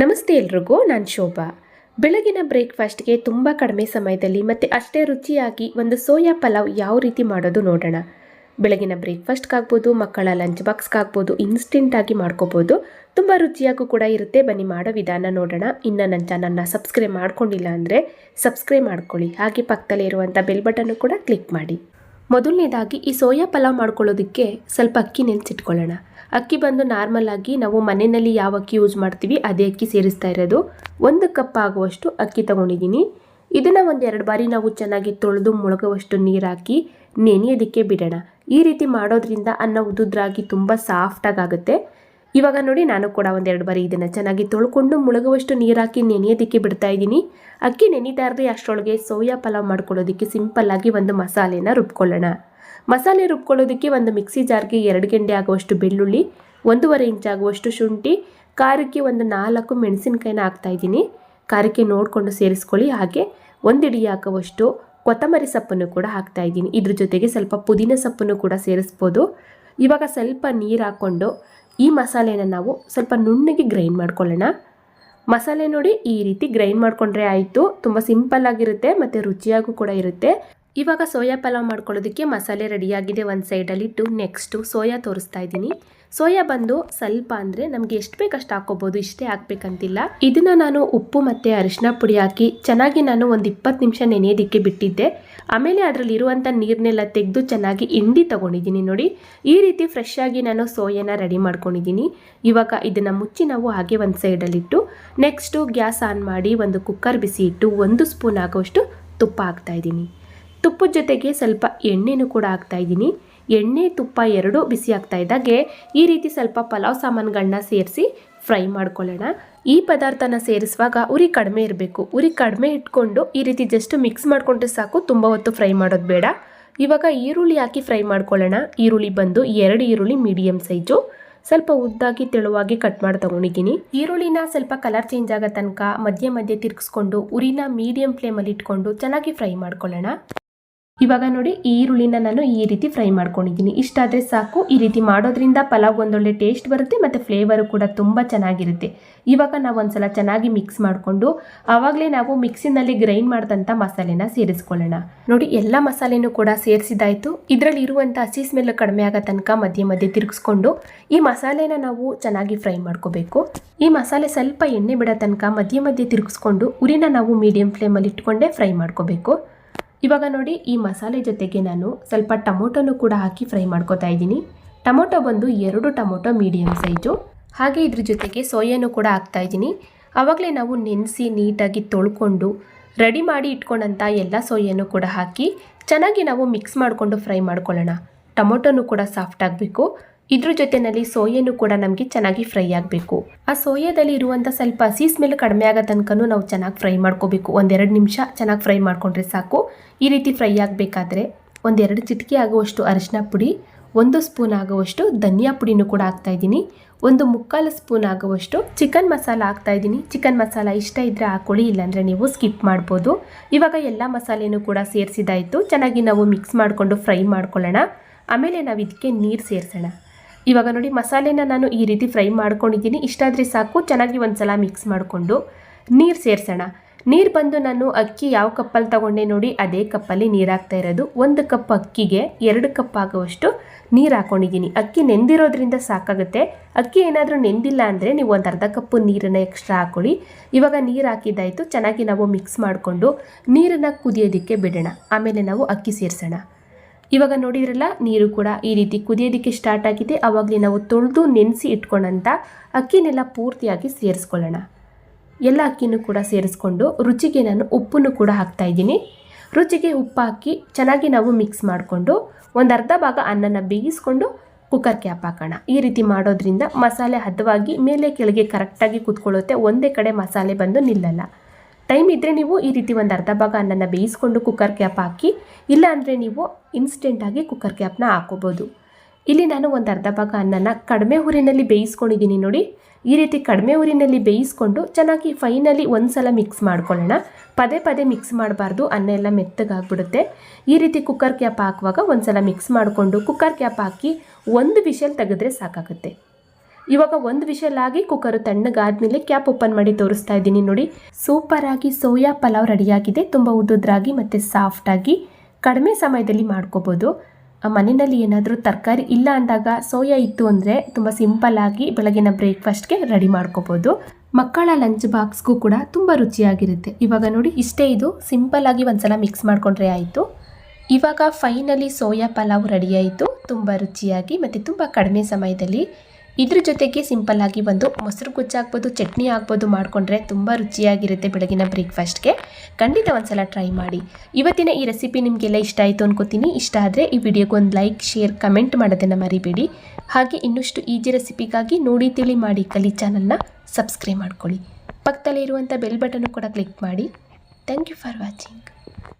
ನಮಸ್ತೆ ಎಲ್ರಿಗೂ, ನಾನು ಶೋಭಾ. ಬೆಳಗಿನ ಬ್ರೇಕ್ಫಾಸ್ಟ್ಗೆ ತುಂಬ ಕಡಿಮೆ ಸಮಯದಲ್ಲಿ ಮತ್ತು ಅಷ್ಟೇ ರುಚಿಯಾಗಿ ಒಂದು ಸೋಯಾ ಪಲಾವ್ ಯಾವ ರೀತಿ ಮಾಡೋದು ನೋಡೋಣ. ಬೆಳಗಿನ ಬ್ರೇಕ್ಫಾಸ್ಟ್ಗಾಗ್ಬೋದು, ಮಕ್ಕಳ ಲಂಚ್ ಬಾಕ್ಸ್ಗಾಗ್ಬೋದು, ಇನ್ಸ್ಟೆಂಟಾಗಿ ಮಾಡ್ಕೋಬೋದು. ತುಂಬ ರುಚಿಯಾಗೂ ಕೂಡ ಇರುತ್ತೆ. ಬನ್ನಿ ಮಾಡೋ ವಿಧಾನ ನೋಡೋಣ. ಇನ್ನು ನನ್ನ ಚಾನಲ್ನ ಸಬ್ಸ್ಕ್ರೈಬ್ ಮಾಡ್ಕೊಂಡಿಲ್ಲ ಅಂದರೆ ಸಬ್ಸ್ಕ್ರೈಬ್ ಮಾಡ್ಕೊಳ್ಳಿ. ಹಾಗೆ ಪಕ್ಕದಲ್ಲಿ ಇರುವಂಥ ಬೆಲ್ ಬಟನ್ನು ಕೂಡ ಕ್ಲಿಕ್ ಮಾಡಿ. ಮೊದಲನೇದಾಗಿ ಈ ಸೋಯಾ ಪಲಾವ್ ಮಾಡ್ಕೊಳ್ಳೋದಕ್ಕೆ ಸ್ವಲ್ಪ ಅಕ್ಕಿ ನೆನೆಸಿಟ್ಕೊಳ್ಳೋಣ. ಅಕ್ಕಿ ಬಂದು ನಾರ್ಮಲ್ ಆಗಿ ನಾವು ಮನೆಯಲ್ಲಿ ಯಾವ ಅಕ್ಕಿ ಯೂಸ್ ಮಾಡ್ತೀವಿ, ಅದೇ ಅಕ್ಕಿ ಸೇರಿಸ್ತಾ ಇರೋದು. ಒಂದು ಕಪ್ ಆಗುವಷ್ಟು ಅಕ್ಕಿ ತಗೊಂಡಿದ್ದೀನಿ. ಇದನ್ನು ಒಂದು ಎರಡು ಬಾರಿ ನಾವು ಚೆನ್ನಾಗಿ ತೊಳೆದು ಮುಳುಗುವಷ್ಟು ನೀರು ಹಾಕಿ ನೆನೆಯೋದಕ್ಕೆ ಬಿಡೋಣ. ಈ ರೀತಿ ಮಾಡೋದ್ರಿಂದ ಅನ್ನ ಉದುದ್ರಾಗಿ ತುಂಬ ಸಾಫ್ಟಾಗಿ ಆಗುತ್ತೆ. ಇವಾಗ ನೋಡಿ ನಾನು ಕೂಡ ಒಂದೆರಡು ಬಾರಿ ಇದನ್ನು ಚೆನ್ನಾಗಿ ತೊಳ್ಕೊಂಡು ಮುಳುಗುವಷ್ಟು ನೀರು ಹಾಕಿ ನೆನೆಯೋದಕ್ಕೆ ಬಿಡ್ತಾ ಇದ್ದೀನಿ. ಅಕ್ಕಿ ನೆನೀತಾ ಇರದೆ ಅಷ್ಟರೊಳಗೆ ಸೋಯಾ ಪಲಾವ್ ಮಾಡ್ಕೊಳ್ಳೋದಕ್ಕೆ ಸಿಂಪಲ್ಲಾಗಿ ಒಂದು ಮಸಾಲೆನ ರುಬ್ಕೊಳ್ಳೋಣ. ಮಸಾಲೆ ರುಬ್ಕೊಳ್ಳೋದಕ್ಕೆ ಒಂದು ಮಿಕ್ಸಿ ಜಾರ್ಗೆ ಎರಡು ಗೆಂಡೆ ಆಗುವಷ್ಟು ಬೆಳ್ಳುಳ್ಳಿ, ಒಂದೂವರೆ ಇಂಚ್ ಆಗುವಷ್ಟು ಶುಂಠಿ, ಖಾರಕ್ಕೆ ಒಂದು ನಾಲ್ಕು ಮೆಣಸಿನ್ಕಾಯಿನ ಹಾಕ್ತಾಯಿದ್ದೀನಿ ಖಾರಕ್ಕೆ ನೋಡಿಕೊಂಡು ಸೇರಿಸ್ಕೊಳ್ಳಿ. ಹಾಗೆ ಒಂದಿಡಿ ಹಾಕುವಷ್ಟು ಕೊತ್ತಂಬರಿ ಸೊಪ್ಪನ್ನು ಕೂಡ ಹಾಕ್ತಾಯಿದ್ದೀನಿ ಇದ್ರ ಜೊತೆಗೆ ಸ್ವಲ್ಪ ಪುದೀನ ಸೊಪ್ಪನ್ನು ಕೂಡ ಸೇರಿಸ್ಬೋದು. ಇವಾಗ ಸ್ವಲ್ಪ ನೀರು ಹಾಕ್ಕೊಂಡು ಈ ಮಸಾಲೆನ ನಾವು ಸ್ವಲ್ಪ ನುಣ್ಣಗೆ ಗ್ರೈಂಡ್ ಮಾಡ್ಕೊಳ್ಳೋಣ. ಮಸಾಲೆ ನೋಡಿ ಈ ರೀತಿ ಗ್ರೈಂಡ್ ಮಾಡಿಕೊಂಡ್ರೆ ಆಯಿತು. ತುಂಬ ಸಿಂಪಲ್ ಆಗಿರುತ್ತೆ ಮತ್ತು ರುಚಿಯಾಗೂ ಕೂಡ ಇರುತ್ತೆ. ಇವಾಗ ಸೋಯಾ ಪಲಾವ್ ಮಾಡ್ಕೊಳ್ಳೋದಕ್ಕೆ ಮಸಾಲೆ ರೆಡಿಯಾಗಿದೆ ಒಂದು ಸೈಡಲ್ಲಿಟ್ಟು ನೆಕ್ಸ್ಟು ಸೋಯಾ ತೋರಿಸ್ತಾ ಇದ್ದೀನಿ. ಸೋಯಾ ಬಂದು ಸ್ವಲ್ಪ ಅಂದರೆ ನಮಗೆ ಎಷ್ಟು ಬೇಕಷ್ಟು ಹಾಕೋಬೋದು ಇಷ್ಟೇ ಹಾಕ್ಬೇಕಂತಿಲ್ಲ. ಇದನ್ನು ನಾನು ಉಪ್ಪು ಮತ್ತು ಅರಿಶಿನ ಪುಡಿ ಹಾಕಿ ಚೆನ್ನಾಗಿ ನಾನು ಒಂದು ಇಪ್ಪತ್ತು ನಿಮಿಷ ನೆನೆಯೋದಕ್ಕೆ ಬಿಟ್ಟಿದ್ದೆ. ಆಮೇಲೆ ಅದರಲ್ಲಿ ಇರುವಂಥ ನೀರನ್ನೆಲ್ಲ ತೆಗೆದು ಚೆನ್ನಾಗಿ ಹಿಂಡಿ ತೊಗೊಂಡಿದ್ದೀನಿ ನೋಡಿ. ಈ ರೀತಿ ಫ್ರೆಶ್ ಆಗಿ ನಾನು ಸೋಯಾನ ರೆಡಿ ಮಾಡ್ಕೊಂಡಿದ್ದೀನಿ. ಇವಾಗ ಇದನ್ನು ಮುಚ್ಚಿ ನಾವು ಹಾಗೆ ಒಂದು ಸೈಡಲ್ಲಿಟ್ಟು ನೆಕ್ಸ್ಟು ಗ್ಯಾಸ್ ಆನ್ ಮಾಡಿ ಒಂದು ಕುಕ್ಕರ್ ಬಿಸಿ ಇಟ್ಟು ಒಂದು ಸ್ಪೂನ್ ಆಗೋಷ್ಟು ತುಪ್ಪ ಹಾಕ್ತಾಯಿದ್ದೀನಿ ತುಪ್ಪದ ಜೊತೆಗೆ ಸ್ವಲ್ಪ ಎಣ್ಣೆನೂ ಕೂಡ ಹಾಕ್ತಾ ಇದ್ದೀನಿ. ಎಣ್ಣೆ, ತುಪ್ಪ ಎರಡೂ ಬಿಸಿ ಆಗ್ತಾ ಇದ್ದಾಗೆ ಈ ರೀತಿ ಸ್ವಲ್ಪ ಪಲಾವ್ ಸಾಮಾನುಗಳನ್ನ ಸೇರಿಸಿ ಫ್ರೈ ಮಾಡ್ಕೊಳ್ಳೋಣ. ಈ ಪದಾರ್ಥನ ಸೇರಿಸುವಾಗ ಉರಿ ಕಡಿಮೆ ಇರಬೇಕು. ಉರಿ ಕಡಿಮೆ ಇಟ್ಕೊಂಡು ಈ ರೀತಿ ಜಸ್ಟ್ ಮಿಕ್ಸ್ ಮಾಡಿಕೊಂಡ್ರೆ ಸಾಕು, ತುಂಬ ಹೊತ್ತು ಫ್ರೈ ಮಾಡೋದು ಬೇಡ. ಇವಾಗ ಈರುಳ್ಳಿ ಹಾಕಿ ಫ್ರೈ ಮಾಡ್ಕೊಳ್ಳೋಣ. ಈರುಳ್ಳಿ ಬಂದು ಎರಡು ಈರುಳ್ಳಿ ಮೀಡಿಯಮ್ ಸೈಜು. ಸ್ವಲ್ಪ ಉದ್ದಾಗಿ ತೆಳುವಾಗಿ ಕಟ್ ಮಾಡಿ ತಗೊಂಡಿದ್ದೀನಿ. ಈರುಳ್ಳಿನ ಸ್ವಲ್ಪ ಕಲರ್ ಚೇಂಜ್ ಆಗೋ ತನಕ ಮಧ್ಯೆ ಮಧ್ಯೆ ತಿರ್ಗಿಸ್ಕೊಂಡು ಉರಿನ ಮೀಡಿಯಂ ಫ್ಲೇಮಲ್ಲಿ ಇಟ್ಕೊಂಡು ಚೆನ್ನಾಗಿ ಫ್ರೈ ಮಾಡ್ಕೊಳ್ಳೋಣ. ಇವಾಗ ನೋಡಿ ಈರುಳ್ಳಿನ ನಾನು ಈ ರೀತಿ ಫ್ರೈ ಮಾಡ್ಕೊಂಡಿದ್ದೀನಿ. ಇಷ್ಟಾದರೆ ಸಾಕು. ಈ ರೀತಿ ಮಾಡೋದ್ರಿಂದ ಪಲಾವ್ ಒಂದೊಳ್ಳೆ ಟೇಸ್ಟ್ ಬರುತ್ತೆ ಮತ್ತು ಫ್ಲೇವರು ಕೂಡ ತುಂಬ ಚೆನ್ನಾಗಿರುತ್ತೆ. ಇವಾಗ ನಾವು ಒಂದ್ಸಲ ಚೆನ್ನಾಗಿ ಮಿಕ್ಸ್ ಮಾಡಿಕೊಂಡು ಆವಾಗಲೇ ನಾವು ಮಿಕ್ಸಿನಲ್ಲಿ ಗ್ರೈಂಡ್ ಮಾಡಿದಂಥ ಮಸಾಲೆನ ಸೇರಿಸ್ಕೊಳ್ಳೋಣ. ನೋಡಿ ಎಲ್ಲ ಮಸಾಲೆನೂ ಕೂಡ ಸೇರಿಸಿದಾಯಿತು ಇದರಲ್ಲಿ ಇರುವಂಥ ಹಸಿ ಸ್ಮೆಲ್ ಕಡಿಮೆ ಆಗೋ ತನಕ ಮಧ್ಯೆ ಮಧ್ಯೆ ತಿರುಗಿಸ್ಕೊಂಡು ಈ ಮಸಾಲೆನ ನಾವು ಚೆನ್ನಾಗಿ ಫ್ರೈ ಮಾಡ್ಕೋಬೇಕು. ಈ ಮಸಾಲೆ ಸ್ವಲ್ಪ ಎಣ್ಣೆ ಬಿಡೋ ತನಕ ಮಧ್ಯೆ ಮಧ್ಯೆ ತಿರುಗಿಸ್ಕೊಂಡು ಉರಿನ ನಾವು ಮೀಡಿಯಂ ಫ್ಲೇಮಲ್ಲಿ ಇಟ್ಕೊಂಡೇ ಫ್ರೈ ಮಾಡ್ಕೋಬೇಕು. ಇವಾಗ ನೋಡಿ ಈ ಮಸಾಲೆ ಜೊತೆಗೆ ನಾನು ಸ್ವಲ್ಪ ಟೊಮೊಟೊನು ಕೂಡ ಹಾಕಿ ಫ್ರೈ ಮಾಡ್ಕೋತಾ ಇದ್ದೀನಿ. ಟೊಮೊಟೊ ಬಂದು ಎರಡು ಟೊಮೊಟೊ ಮೀಡಿಯಮ್ ಸೈಜು. ಹಾಗೆ ಇದ್ರ ಜೊತೆಗೆ ಸೋಯಾನು ಕೂಡ ಹಾಕ್ತಾ ಇದ್ದೀನಿ. ಆವಾಗಲೇ ನಾವು ನೆನೆಸಿ ನೀಟಾಗಿ ತೊಳ್ಕೊಂಡು ರೆಡಿ ಮಾಡಿ ಇಟ್ಕೊಂಡಂಥ ಎಲ್ಲ ಸೋಯನ್ನು ಕೂಡ ಹಾಕಿ ಚೆನ್ನಾಗಿ ನಾವು ಮಿಕ್ಸ್ ಮಾಡಿಕೊಂಡು ಫ್ರೈ ಮಾಡ್ಕೊಳ್ಳೋಣ. ಟೊಮೊಟೊನು ಕೂಡ ಸಾಫ್ಟ್ ಆಗಬೇಕು. ಇದ್ರ ಜೊತೆನಲ್ಲಿ ಸೋಯೆನು ಕೂಡ ನಮಗೆ ಚೆನ್ನಾಗಿ ಫ್ರೈ ಆಗಬೇಕು. ಆ ಸೋಯಾದಲ್ಲಿ ಇರುವಂಥ ಸ್ವಲ್ಪ ಹಸಿ ಸ್ಮೆಲ್ ಕಡಿಮೆ ಆಗೋ ತನಕನೂ ನಾವು ಚೆನ್ನಾಗಿ ಫ್ರೈ ಮಾಡ್ಕೋಬೇಕು. ಒಂದೆರಡು ನಿಮಿಷ ಚೆನ್ನಾಗಿ ಫ್ರೈ ಮಾಡ್ಕೊಂಡ್ರೆ ಸಾಕು. ಈ ರೀತಿ ಫ್ರೈ ಆಗಬೇಕಾದ್ರೆ ಒಂದೆರಡು ಚಿಟಿಕೆ ಆಗುವಷ್ಟು ಅರಿಶಿನ ಪುಡಿ, ಒಂದು ಸ್ಪೂನ್ ಆಗುವಷ್ಟು ಧನಿಯಾ ಪುಡಿನೂ ಕೂಡ ಹಾಕ್ತಾ ಇದ್ದೀನಿ. ಒಂದು ಮುಕ್ಕಾಲು ಸ್ಪೂನ್ ಆಗುವಷ್ಟು ಚಿಕನ್ ಮಸಾಲ ಹಾಕ್ತಾ ಇದ್ದೀನಿ. ಚಿಕನ್ ಮಸಾಲ ಇಷ್ಟ ಇದ್ದರೆ ಹಾಕೊಳ್ಳಿ, ಇಲ್ಲಾಂದರೆ ನೀವು ಸ್ಕಿಪ್ ಮಾಡ್ಬೋದು. ಇವಾಗ ಎಲ್ಲ ಮಸಾಲೆನೂ ಕೂಡ ಸೇರಿಸಿದಾಯಿತು ಚೆನ್ನಾಗಿ ನಾವು ಮಿಕ್ಸ್ ಮಾಡಿಕೊಂಡು ಫ್ರೈ ಮಾಡ್ಕೊಳ್ಳೋಣ. ಆಮೇಲೆ ನಾವು ಇದಕ್ಕೆ ನೀರು ಸೇರಿಸೋಣ. ಇವಾಗ ನೋಡಿ ಮಸಾಲೆನ ನಾನು ಈ ರೀತಿ ಫ್ರೈ ಮಾಡ್ಕೊಂಡಿದ್ದೀನಿ. ಇಷ್ಟಾದರೆ ಸಾಕು, ಚೆನ್ನಾಗಿ ಒಂದು ಸಲ ಮಿಕ್ಸ್ ಮಾಡಿಕೊಂಡು ನೀರು ಸೇರಿಸೋಣ. ನೀರು ಬಂದು ನಾನು ಅಕ್ಕಿ ಯಾವ ಕಪ್ಪಲ್ಲಿ ತಗೊಂಡೆ ನೋಡಿ, ಅದೇ ಕಪ್ಪಲ್ಲಿ ನೀರು ಹಾಕ್ತಾ ಇರೋದು. ಒಂದು ಕಪ್ ಅಕ್ಕಿಗೆ ಎರಡು ಕಪ್ ಆಗುವಷ್ಟು ನೀರು ಹಾಕ್ಕೊಂಡಿದ್ದೀನಿ ಅಕ್ಕಿ ನೆಂದಿರೋದ್ರಿಂದ ಸಾಕಾಗುತ್ತೆ. ಅಕ್ಕಿ ಏನಾದರೂ ನೆಂದಿಲ್ಲ ಅಂದರೆ ನೀವು ಒಂದು ಅರ್ಧ ಕಪ್ಪು ನೀರನ್ನು ಎಕ್ಸ್ಟ್ರಾ ಹಾಕ್ಕೊಳ್ಳಿ ಇವಾಗ ನೀರು ಹಾಕಿದ್ದಾಯಿತು, ಚೆನ್ನಾಗಿ ನಾವು ಮಿಕ್ಸ್ ಮಾಡಿಕೊಂಡು ನೀರನ್ನು ಕುದಿಯೋದಕ್ಕೆ ಬಿಡೋಣ. ಆಮೇಲೆ ನಾವು ಅಕ್ಕಿ ಸೇರಿಸೋಣ. ಇವಾಗ ನೋಡಿದ್ರಲ್ಲ, ನೀರು ಕೂಡ ಈ ರೀತಿ ಕುದಿಯೋದಕ್ಕೆ ಸ್ಟಾರ್ಟ್ ಆಗಿದೆ. ಅವಾಗಲೇ ನಾವು ತೊಳೆದು ನೆನೆಸಿ ಇಟ್ಕೊಂಡಂಥ ಅಕ್ಕಿನೆಲ್ಲ ಪೂರ್ತಿಯಾಗಿ ಸೇರಿಸ್ಕೊಳ್ಳೋಣ. ಎಲ್ಲ ಅಕ್ಕಿನೂ ಕೂಡ ಸೇರಿಸ್ಕೊಂಡು ರುಚಿಗೆ ನಾನು ಉಪ್ಪನ್ನು ಕೂಡ ಹಾಕ್ತಾ ಇದ್ದೀನಿ. ರುಚಿಗೆ ಉಪ್ಪು ಹಾಕಿ ಚೆನ್ನಾಗಿ ನಾವು ಮಿಕ್ಸ್ ಮಾಡಿಕೊಂಡು ಒಂದು ಅರ್ಧ ಭಾಗ ಅನ್ನನ ಬೇಯಿಸ್ಕೊಂಡು ಕುಕ್ಕರ್ ಕ್ಯಾಪ್ ಹಾಕೋಣ. ಈ ರೀತಿ ಮಾಡೋದ್ರಿಂದ ಮಸಾಲೆ ಹದವಾಗಿ ಮೇಲೆ ಕೆಳಗೆ ಕರೆಕ್ಟಾಗಿ ಕೂತ್ಕೊಳ್ಳುತ್ತೆ. ಒಂದೇ ಕಡೆ ಮಸಾಲೆ ಬಂದು ನಿಲ್ಲಲ್ಲ. ಟೈಮ್ ಇದ್ದರೆ ನೀವು ಈ ರೀತಿ ಒಂದು ಅರ್ಧ ಭಾಗ ಅನ್ನನ ಬೇಯಿಸ್ಕೊಂಡು ಕುಕ್ಕರ್ ಕ್ಯಾಪ್ ಹಾಕಿ ಇಲ್ಲ ಅಂದರೆ ನೀವು ಇನ್ಸ್ಟೆಂಟಾಗಿ ಕುಕ್ಕರ್ ಕ್ಯಾಪ್ನ ಹಾಕೋಬೋದು. ಇಲ್ಲಿ ನಾನು ಒಂದು ಅರ್ಧ ಭಾಗ ಅನ್ನನ ಕಡಿಮೆ ಊರಿನಲ್ಲಿ ಬೇಯಿಸ್ಕೊಂಡಿದ್ದೀನಿ ನೋಡಿ. ಈ ರೀತಿ ಕಡಿಮೆ ಊರಿನಲ್ಲಿ ಬೇಯಿಸ್ಕೊಂಡು ಚೆನ್ನಾಗಿ ಫೈನಲಿ ಒಂದು ಸಲ ಮಿಕ್ಸ್ ಮಾಡ್ಕೊಳ್ಳೋಣ. ಪದೇ ಪದೇ ಮಿಕ್ಸ್ ಮಾಡಬಾರ್ದು, ಅನ್ನ ಎಲ್ಲ ಮೆತ್ತಗಾಗ್ಬಿಡುತ್ತೆ. ಈ ರೀತಿ ಕುಕ್ಕರ್ ಕ್ಯಾಪ್ ಹಾಕುವಾಗ ಒಂದು ಸಲ ಮಿಕ್ಸ್ ಮಾಡಿಕೊಂಡು ಕುಕ್ಕರ್ ಕ್ಯಾಪ್ ಹಾಕಿ ಒಂದು ವಿಷಲ್ ತೆಗೆದ್ರೆ ಸಾಕಾಗುತ್ತೆ. ಇವಾಗ ಒಂದು ಆಗಿ ಕುಕ್ಕರ್ ತಣ್ಣಗಾದ್ಮೇಲೆ ಕ್ಯಾಪ್ ಓಪನ್ ಮಾಡಿ ತೋರಿಸ್ತಾ ಇದ್ದೀನಿ ನೋಡಿ. ಸೂಪರ್ ಆಗಿ ಸೋಯಾ ಪಲಾವ್ ರೆಡಿಯಾಗಿದೆ. ತುಂಬ ಉದ್ದುದ್ರಾಗಿ ಮತ್ತು ಸಾಫ್ಟ್ ಆಗಿ ಕಡಿಮೆ ಸಮಯದಲ್ಲಿ ಮಾಡ್ಕೋಬೋದು. ಮನೆಯಲ್ಲಿ ಏನಾದರೂ ತರಕಾರಿ ಇಲ್ಲ ಅಂದಾಗ ಸೋಯಾ ಇತ್ತು ಅಂದರೆ ತುಂಬ ಸಿಂಪಲ್ ಆಗಿ ಬೆಳಗಿನ ಬ್ರೇಕ್ಫಾಸ್ಟ್ಗೆ ರೆಡಿ ಮಾಡ್ಕೋಬೋದು. ಮಕ್ಕಳ ಲಂಚ್ ಬಾಕ್ಸ್ಗೂ ಕೂಡ ತುಂಬ ರುಚಿಯಾಗಿರುತ್ತೆ. ಇವಾಗ ನೋಡಿ, ಇಷ್ಟೇ ಇದು ಸಿಂಪಲ್ ಆಗಿ ಒಂದ್ಸಲ ಮಿಕ್ಸ್ ಮಾಡಿಕೊಂಡ್ರೆ ಆಯಿತು. ಇವಾಗ ಫೈನಲಿ ಸೋಯಾ ಪಲಾವ್ ರೆಡಿ ಆಯಿತು. ತುಂಬ ರುಚಿಯಾಗಿ ಮತ್ತು ತುಂಬ ಕಡಿಮೆ ಸಮಯದಲ್ಲಿ ಇದ್ರ ಜೊತೆಗೆ ಸಿಂಪಲ್ ಆಗಿ ಒಂದು ಮೊಸರು ಗುಜ್ಜಾಗ್ಬೋದು ಚಟ್ನಿ ಆಗ್ಬೋದು ಮಾಡಿಕೊಂಡ್ರೆ ತುಂಬ ರುಚಿಯಾಗಿರುತ್ತೆ ಬೆಳಗಿನ ಬ್ರೇಕ್ಫಾಸ್ಟ್ಗೆ. ಖಂಡಿತ ಒಂದ್ಸಲ ಟ್ರೈ ಮಾಡಿ. ಇವತ್ತಿನ ಈ ರೆಸಿಪಿ ನಿಮಗೆಲ್ಲ ಇಷ್ಟ ಆಯಿತು ಅನ್ಕೋತೀನಿ. ಇಷ್ಟ ಆದರೆ ಈ ವಿಡಿಯೋಗೆ ಒಂದು ಲೈಕ್, ಶೇರ್, ಕಮೆಂಟ್ ಮಾಡೋದನ್ನು ಮರಿಬೇಡಿ. ಹಾಗೆ ಇನ್ನಷ್ಟು ಈಜಿ ರೆಸಿಪಿಗಾಗಿ ನೋಡಿ, ತಿಳಿ ಮಾಡಿ ಕಲಿ ಚಾನಲ್ನ ಸಬ್ಸ್ಕ್ರೈಬ್ ಮಾಡ್ಕೊಳ್ಳಿ. ಪಕ್ಕದಲ್ಲಿರುವಂಥ ಬೆಲ್ ಬಟನ್ನು ಕೂಡ ಕ್ಲಿಕ್ ಮಾಡಿ. Thank you for watching.